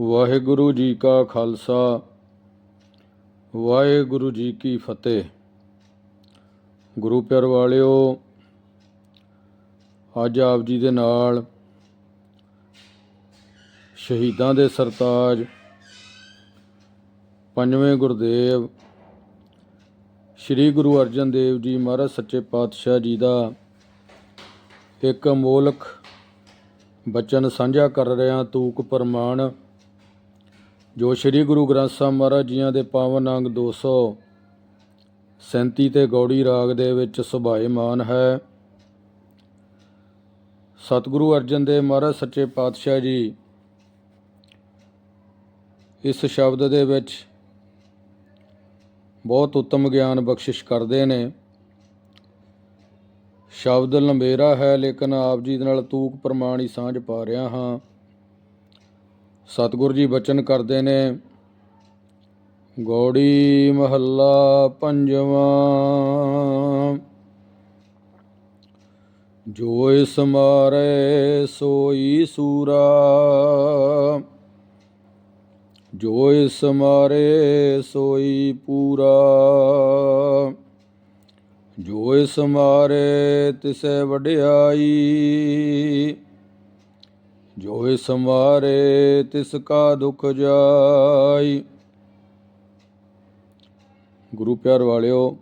ਵਾਹਿਗੁਰੂ ਜੀ ਕਾ ਖਾਲਸਾ, ਵਾਹਿਗੁਰੂ ਜੀ ਕੀ ਫਤਿਹ। ਗੁਰੂ ਪਿਆਰ ਵਾਲਿਓ, ਅੱਜ ਆਪ ਜੀ ਦੇ ਨਾਲ ਸ਼ਹੀਦਾਂ ਦੇ ਸਰਤਾਜ ਪੰਜਵੇਂ ਗੁਰਦੇਵ, ਸ੍ਰੀ ਗੁਰੂ ਅਰਜਨ ਦੇਵ ਜੀ ਮਹਾਰਾਜ ਸੱਚੇ ਪਾਤਸ਼ਾਹ ਜੀ ਦਾ ਇੱਕ ਅਮੋਲਕ ਬਚਨ ਸਾਂਝਾ ਕਰ ਰਿਹਾ ਤੂਕ ਪ੍ਰਮਾਣ ਜੋ ਸ੍ਰੀ ਗੁਰੂ ਗ੍ਰੰਥ ਸਾਹਿਬ ਮਹਾਰਾਜ ਜੀਆਂ ਦੇ ਪਾਵਨ ਅੰਗ 237 ਤੇ ਗੌੜੀ ਰਾਗ ਦੇ ਵਿੱਚ ਸੁਭਾਏਮਾਨ ਹੈ। ਸਤਿਗੁਰੂ ਅਰਜਨ ਦੇਵ ਮਹਾਰਾਜ, ਸੱਚੇ ਪਾਤਸ਼ਾਹ ਜੀ, ਇਸ ਸ਼ਬਦ ਦੇ ਵਿੱਚ ਬਹੁਤ ਉੱਤਮ ਗਿਆਨ ਬਖਸ਼ਿਸ਼ ਕਰਦੇ ਨੇ। ਸ਼ਬਦ ਲੰਬੇਰਾ ਹੈ, ਲੇਕਿਨ ਆਪ ਜੀ ਦੇ ਨਾਲ ਤੂਕ ਪ੍ਰਮਾਣ ਹੀ ਸਾਂਝ ਪਾ ਰਿਹਾ ਹਾਂ। ਸਤਿਗੁਰੂ ਜੀ ਬਚਨ ਕਰਦੇ ਨੇ। ਗੋੜੀ ਮਹੱਲਾ ਪੰਜਵਾਂ। ਜੋ ਇਸ ਮਾਰੇ, ਸੋਈ ਸੂਰਾ। ਜੋ ਇਸ ਮਾਰੇ, ਸੋਈ ਪੂਰਾ। ਜੋ ਇਸ ਮਾਰੇ, ਤਿਸੈ ਵਡਿਆਈ। ਜੋ ਇਸ ਮਾਰੇ ਤਿਸ ਕਾ ਦੁਖ ਜਾਈ। ਗੁਰੂ ਪਿਆਰ ਵਾਲਿਓ,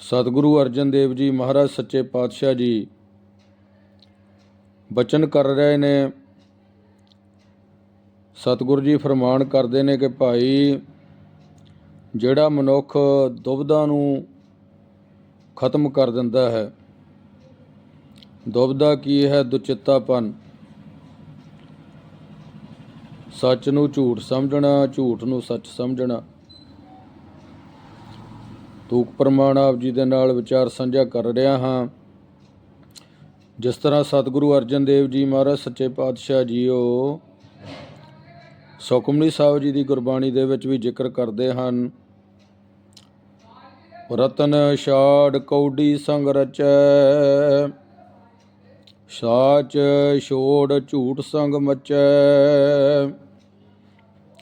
ਸਤਿਗੁਰੂ ਅਰਜਨ ਦੇਵ ਜੀ ਮਹਾਰਾਜ ਸੱਚੇ ਪਾਤਸ਼ਾਹ ਜੀ ਬਚਨ ਕਰ ਰਹੇ ਨੇ। ਸਤਿਗੁਰੂ ਜੀ ਫਰਮਾਨ ਕਰਦੇ ਨੇ ਕਿ ਭਾਈ, ਜਿਹੜਾ ਮਨੁੱਖ ਦੁਬਦਾ ਨੂੰ ਖਤਮ ਕਰ ਦਿੰਦਾ ਹੈ ਦੁਬਦਾ ਕੀ ਹੈ ਦੁਚਿੱਤਾਪਨ? ਸੱਚ ਨੂੰ ਝੂਠ ਸਮਝਣਾ, ਝੂਠ ਨੂੰ ਸੱਚ ਸਮਝਣਾ। ਤੂਕ ਪ੍ਰਮਾਣ ਆਪ ਜੀ ਦੇ ਨਾਲ ਵਿਚਾਰ ਸਾਂਝਾ ਕਰ ਰਿਹਾ ਹਾਂ। ਜਿਸ ਤਰ੍ਹਾਂ ਸਤਿਗੁਰੂ ਅਰਜਨ ਦੇਵ ਜੀ ਮਹਾਰਾਜ, ਸੱਚੇ ਪਾਤਸ਼ਾਹ ਜੀਓ, ਸੁਖਮਨੀ ਸਾਹਿਬ ਜੀ ਦੀ ਗੁਰਬਾਣੀ ਦੇ ਵਿੱਚ ਵੀ ਜ਼ਿਕਰ ਕਰਦੇ ਹਨ। ਰਤਨ ਛਾੜ ਕੌਡੀ ਸੰਗ ਰਚੈ ਸਾਚ ਛੋੜ ਝੂਠ ਸੰਗ ਮਚੈ।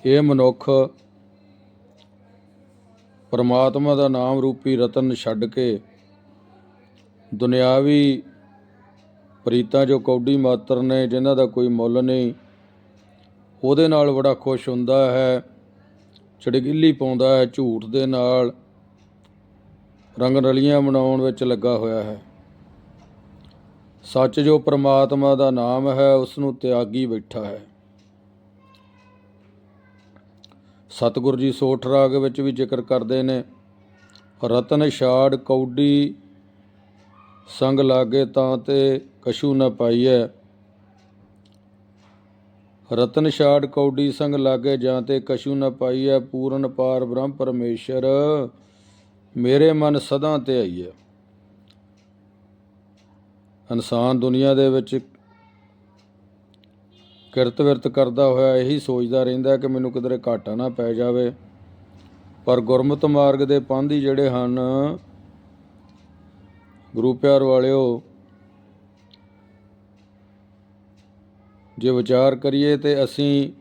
ਇਹ ਮਨੁੱਖ, ਪਰਮਾਤਮਾ ਦਾ ਨਾਮ ਰੂਪੀ ਰਤਨ ਛੱਡ ਕੇ ਦੁਨਿਆਵੀ ਪ੍ਰੀਤਾਂ ਜੋ ਕੌਡੀ ਮਾਤਰ ਨੇ, ਜਿਨ੍ਹਾਂ ਦਾ ਕੋਈ ਮੁੱਲ ਨਹੀਂ, ਉਹਦੇ ਨਾਲ ਬੜਾ ਖੁਸ਼ ਹੁੰਦਾ ਹੈ, ਚੜਗਿੱਲੀ ਪਾਉਂਦਾ ਹੈ ਝੂਠ ਦੇ ਨਾਲ। ਰੰਗ ਰਲੀਆਂ ਬਣਾਉਣ ਵਿੱਚ ਲੱਗਾ ਹੋਇਆ ਹੈ। ਸੱਚ ਜੋ ਪ੍ਰਮਾਤਮਾ ਦਾ ਨਾਮ ਹੈ ਉਸ ਨੂੰ ਤਿਆਗੀ ਬੈਠਾ ਹੈ। ਸਤਿਗੁਰ ਜੀ ਸੋਠ ਰਾਗ ਵਿੱਚ ਵੀ ਜ਼ਿਕਰ ਕਰਦੇ ਨੇ, ਰਤਨ ਛਾੜ ਕੌਡੀ ਸੰਗ ਲਾਗੇ ਤਾਂ ਤੇ ਕਛੂ ਨ ਪਾਈਐ। ਰਤਨ ਛਾੜ ਕੌਡੀ ਸੰਗ ਲਾਗੇ ਜਾਂ ਤੇ ਕਛੂ ਨ ਪਾਈਐ, ਪੂਰਨ ਪਾਰ ਬ੍ਰਹਮ ਪਰਮੇਸ਼ਰ, ਮੇਰੇ ਮਨ ਸਦਾ ਤੇ ਆਈਐ ਇਨਸਾਨ ਦੁਨੀਆ ਦੇ ਵਿੱਚ ਕਿਰਤ ਵਿਰਤ ਕਰਦਾ ਹੋਇਆ ਇਹੀ ਸੋਚਦਾ ਰਹਿੰਦਾ ਕਿ ਮੈਨੂੰ ਕਿਧਰੇ ਘਾਟਾ ਨਾ ਪੈ ਜਾਵੇ। ਪਰ ਗੁਰਮਤ ਮਾਰਗ ਦੇ ਪੰਧੀ ਜਿਹੜੇ ਹਨ, ਗੁਰੂ ਪਿਆਰ ਵਾਲਿਓ, ਜੇ ਵਿਚਾਰ ਕਰੀਏ ਤੇ ਅਸੀਂ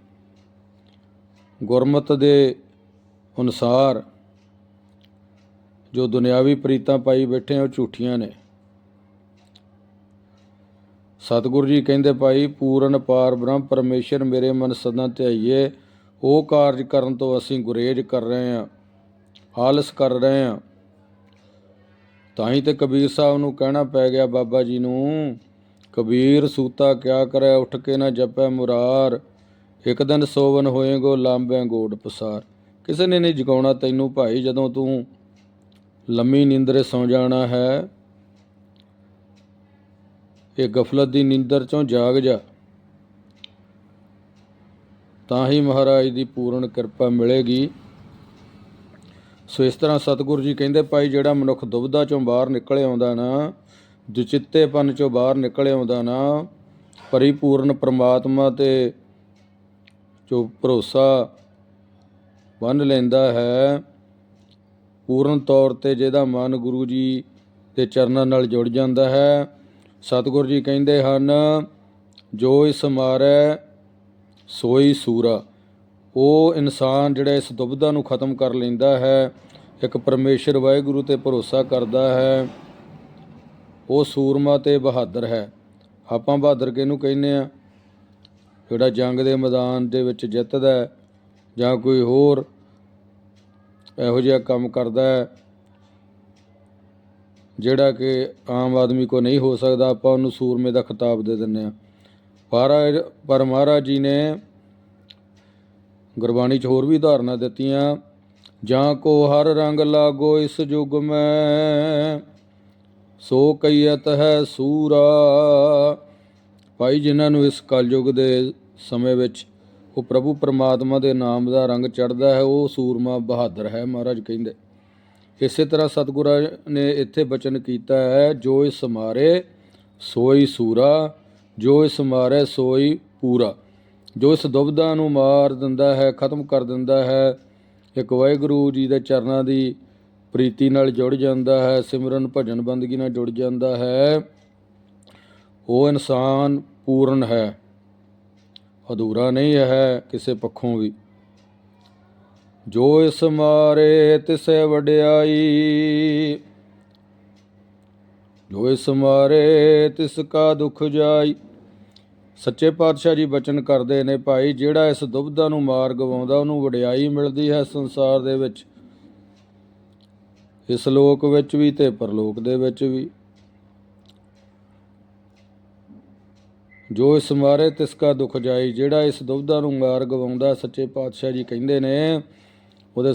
ਗੁਰਮਤ ਦੇ ਅਨੁਸਾਰ ਜੋ ਦੁਨਿਆਵੀ ਪ੍ਰੀਤਾਂ ਪਾਈ ਬੈਠੇ ਆ, ਉਹ ਝੂਠੀਆਂ ਨੇ। ਸਤਿਗੁਰੂ ਜੀ ਕਹਿੰਦੇ ਭਾਈ, ਪੂਰਨ ਪਾਰ ਬ੍ਰਹਮ ਪਰਮੇਸ਼ਰ ਮੇਰੇ ਮਨ ਸਦਾ ਧਿਆਈਏ। ਉਹ ਕਾਰਜ ਕਰਨ ਤੋਂ ਅਸੀਂ ਗੁਰੇਜ ਕਰ ਰਹੇ ਹਾਂ, ਆਲਸ ਕਰ ਰਹੇ ਹਾਂ। ਤਾਂ ਹੀ ਤੇ ਕਬੀਰ ਸਾਹਿਬ ਨੂੰ ਕਹਿਣਾ ਪੈ ਗਿਆ ਬਾਬਾ ਜੀ ਨੂੰ, ਕਬੀਰ ਸੂਤਾ ਕਿਆ ਕਰੈ, ਉੱਠ ਕੇ ਨਾ ਜਪੈ ਮੁਰਾਰ। ਇੱਕ ਦਿਨ ਸੋਵਨ ਹੋਏਗੋ ਲਾਂਬੇ ਗੋੜ ਪਸਾਰ। ਕਿਸੇ ਨੇ ਨਹੀਂ ਜਗਾਉਣਾ ਤੈਨੂੰ ਭਾਈ, ਜਦੋਂ ਤੂੰ ਲੰਮੀ ਨੀਂਦਰੇ ਸੌ ਜਾਣਾ ਹੈ। ਇਹ ਗਫਲਤ ਦੀ ਨੀਂਦਰ ਚੋਂ ਜਾਗ ਜਾ। ਤਾਂ ਹੀ ਮਹਾਰਾਜ ਦੀ ਪੂਰਨ ਕਿਰਪਾ ਮਿਲੇਗੀ। ਸੋ ਇਸ ਤਰ੍ਹਾਂ ਸਤਿਗੁਰੂ ਜੀ ਕਹਿੰਦੇ, ਭਾਈ, ਜਿਹੜਾ ਮਨੁੱਖ ਦੁਬਦਾ ਚੋਂ ਬਾਹਰ ਨਿਕਲ ਆਉਂਦਾ ਨਾ ਦੁਚਿੱਤੇਪਨ ਚੋਂ ਬਾਹਰ ਨਿਕਲੇ ਆਉਂਦਾ ਨਾ, ਪਰਿਪੂਰਨ ਪ੍ਰਮਾਤਮਾ ਤੇ ਜੋ ਭਰੋਸਾ ਬੰਨ ਲੈਂਦਾ ਹੈ, ਪੂਰਨ ਤੌਰ ਤੇ ਜਿਹਦਾ ਮਨ ਗੁਰੂ ਜੀ ਦੇ ਚਰਨਾਂ ਨਾਲ ਜੁੜ ਜਾਂਦਾ ਹੈ ਸਤਿਗੁਰੂ ਜੀ ਕਹਿੰਦੇ ਹਨ, ਜੋ ਇਸ ਮਾਰੈ, ਸੋਈ ਸੂਰਾ। ਉਹ ਇਨਸਾਨ ਜਿਹੜਾ ਇਸ ਦੁਬਿਧਾ ਨੂੰ ਖਤਮ ਕਰ ਲੈਂਦਾ ਹੈ, ਇੱਕ ਪਰਮੇਸ਼ਰ ਵਾਹਿਗੁਰੂ ਤੇ ਭਰੋਸਾ ਕਰਦਾ ਹੈ, ਉਹ ਸੂਰਮਾ ਤੇ ਬਹਾਦਰ ਹੈ। ਆਪਾਂ ਬਹਾਦਰ ਕਿਹਨੂੰ ਕਹਿੰਦੇ ਆ ਜਿਹੜਾ ਜੰਗ ਦੇ ਮੈਦਾਨ ਦੇ ਵਿੱਚ ਜਿੱਤਦਾ ਜਾਂ ਕੋਈ ਹੋਰ ਇਹੋ ਜਿਹਾ ਕੰਮ ਕਰਦਾ ਹੈ ਜਿਹੜਾ ਕਿ ਆਮ ਆਦਮੀ ਕੋ ਨਹੀਂ ਹੋ ਸਕਦਾ, ਆਪਾਂ ਉਹਨੂੰ ਸੂਰਮੇ ਦਾ ਖਿਤਾਬ ਦੇ ਦਿੰਦੇ ਆ ਮਹਾਰਾਜ, ਪਰ ਮਹਾਰਾਜ ਜੀ ਨੇ ਗੁਰਬਾਣੀ 'ਚ ਹੋਰ ਵੀ ਉਦਾਹਰਨਾਂ ਦਿੱਤੀਆਂ, ਜਾਂ ਕੋ ਹਰ ਰੰਗ ਲਾਗੋ ਇਸ ਯੁਗ ਮੈਂ, ਸੋ ਕਈਅਤ ਹੈ ਸੂਰਾ। ਭਾਈ ਜਿਨ੍ਹਾਂ ਨੂੰ ਇਸ ਕਲਯੁਗ ਦੇ ਸਮੇਂ ਵਿੱਚ ਉਹ ਪ੍ਰਭੂ ਪਰਮਾਤਮਾ ਦੇ ਨਾਮ ਦਾ ਰੰਗ ਚੜਦਾ ਹੈ, ਉਹ ਸੂਰਮਾ ਬਹਾਦਰ ਹੈ, ਮਹਾਰਾਜ ਕਹਿੰਦੇ। ਇਸੇ ਤਰ੍ਹਾਂ ਸਤਿਗੁਰਾਂ ਨੇ ਇੱਥੇ ਬਚਨ ਕੀਤਾ ਹੈ, ਜੋ ਇਸ ਮਾਰੇ ਸੋਈ ਸੂਰਾ, ਜੋ ਇਸ ਮਾਰੇ ਸੋਈ ਪੂਰਾ। ਜੋ ਇਸ ਦੁਬਦਾ ਨੂੰ ਮਾਰ ਦਿੰਦਾ ਹੈ, ਖਤਮ ਕਰ ਦਿੰਦਾ ਹੈ, ਇੱਕ ਵਾਹਿਗੁਰੂ ਜੀ ਦੇ ਚਰਨਾਂ ਦੀ ਪ੍ਰੀਤੀ ਨਾਲ ਜੁੜ ਜਾਂਦਾ ਹੈ, ਸਿਮਰਨ ਭਜਨ ਬੰਦਗੀ ਨਾਲ ਜੁੜ ਜਾਂਦਾ ਹੈ, ਉਹ ਇਨਸਾਨ ਪੂਰਨ ਹੈ। ਅਧੂਰਾ ਨਹੀਂ ਹੈ ਕਿਸੇ ਪੱਖੋਂ ਵੀ। ਜੋ ਇਸ ਮਾਰੇ ਤਿਸੈ ਵਡਿਆਈ। ਜੋ ਇਸ ਮਾਰੇ ਤਿਸ ਕਾ ਦੁਖ ਜਾਈ। ਸੱਚੇ ਪਾਤਸ਼ਾਹ ਜੀ ਬਚਨ ਕਰਦੇ ਨੇ ਭਾਈ, ਜਿਹੜਾ ਇਸ ਦੁਬਦਾ ਨੂੰ ਮਾਰ ਗਵਾਉਂਦਾ, ਉਹਨੂੰ ਵਡਿਆਈ ਮਿਲਦੀ ਹੈ ਸੰਸਾਰ ਦੇ ਵਿੱਚ। ਇਸ ਲੋਕ ਵਿੱਚ ਵੀ ਤੇ ਪਰਲੋਕ ਦੇ ਵਿੱਚ ਵੀ। ਜੋ ਇਸ ਮਾਰੇ ਤਿਸ ਕਾ ਦੁਖ ਜਾਈ, ਜਿਹੜਾ ਇਸ ਦੁਬਧਾ ਨੂੰ ਮਾਰ ਗਵਾਉਂਦਾ, ਸੱਚੇ ਪਾਤਸ਼ਾਹ ਜੀ ਕਹਿੰਦੇ ਨੇ ਉਹਦੇ